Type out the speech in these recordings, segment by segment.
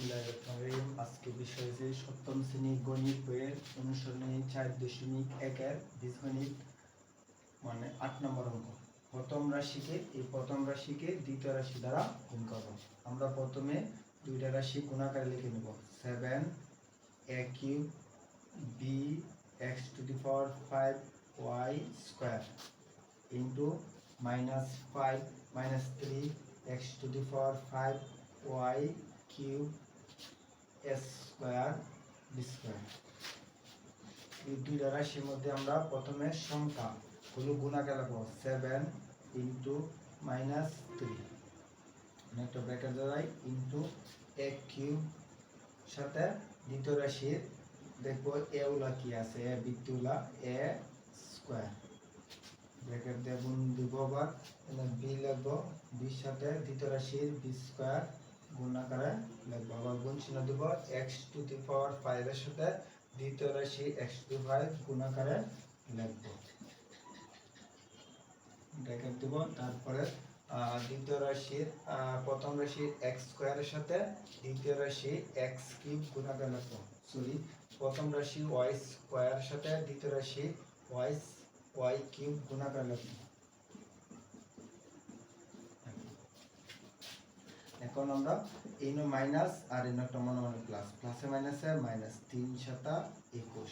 আজকে বিষয় যে সপ্তম শ্রেণি গণিত বইয়ের অনুসরণী চার দশমিক একের বীজগণিত মানে আট নম্বর অঙ্ক। প্রথম রাশিকে, এই প্রথম রাশিকে দ্বিতীয় রাশি দ্বারা গুণ করব। আমরা প্রথমে দুইটা রাশি গুণাকারে লিখে নেব। Seven a cube b x to the power five y square into minus five minus three x to the power five y cube square b square. এই দুইটা রাশির মধ্যে আমরা প্রথমে সংখ্যা হলো গুণাকে লাগবো সেভেন ইন্টু মাইনাস থ্রি একটা ব্র্যাকেট দাঁড়াই ইন্টু এ কিউব সাথে দ্বিতীয় রাশির দেখব এ উলা কি আছে? এ বৃত্তিউলা এ স্কোয়ার ব্র্যাকেট দিয়ে গুণ দিব আবার বি লিখব বির সাথে দ্বিতীয় রাশির বি স্কোয়ার গুণ আকারে লিখব আবার গুণ চিহ্ন দিব এক্স টু দি পাওয়ার ফাইভের সাথে দ্বিতীয় রাশি এক্স টু ফাইভ গুণ আকারে লিখব ব্র্যাকেট দিব, তারপরে দ্বিতীয় রাশির প্রথম রাশি এক্স স্কোয়ারের সাথে দ্বিতীয় রাশি এক্স কিউব গুণ আকারে লিখব সরি প্রথম রাশি ওয়াই স্কোয়ারের সাথে দ্বিতীয় রাশি ওয়াই ওয়াই কিউব গুণ আকারে লিখব এখন আমরা ইনো মাইনাস আর ইনো একটা মনে মনে প্লাস প্লাসে মাইনাসে মাইনাস তিন সাতা একুশ।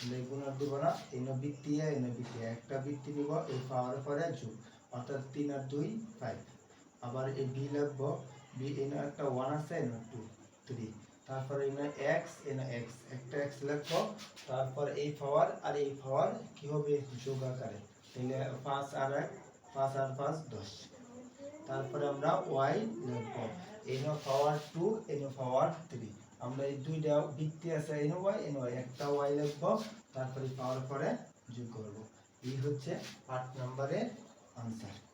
আমরা এই গুণ দিব না ইনো বৃত্তি এ ইনো বৃত্তি এ। একটা বৃত্তি নিব, এই পাওয়ার পরে যোগ। অর্থাৎ তিন আর দুই ফাইভ আবার এই বি লিখব বি ইনো একটা ওয়ান আছে ইনো টু থ্রি তারপরে ইনো এক্স ইনো এক্স একটা এক্স লিখব, তারপর এই পাওয়ার আর এই পাওয়ার কি হবে? যোগ আকারে তাহলে পাঁচ আর এক, পাঁচ আর পাঁচ, দশ। তারপরে আমরা ওয়াই লিখব এনো পাওয়ার টু এনো পাওয়ার থ্রি আমরা এই দুইটা ভিত্তি আছে এনো ওয়াই এন ওয়াই একটা ওয়াই লিখব, তারপরে পাওয়ার পরে যোগ করব। এই হচ্ছে পার্ট নাম্বারের আনসার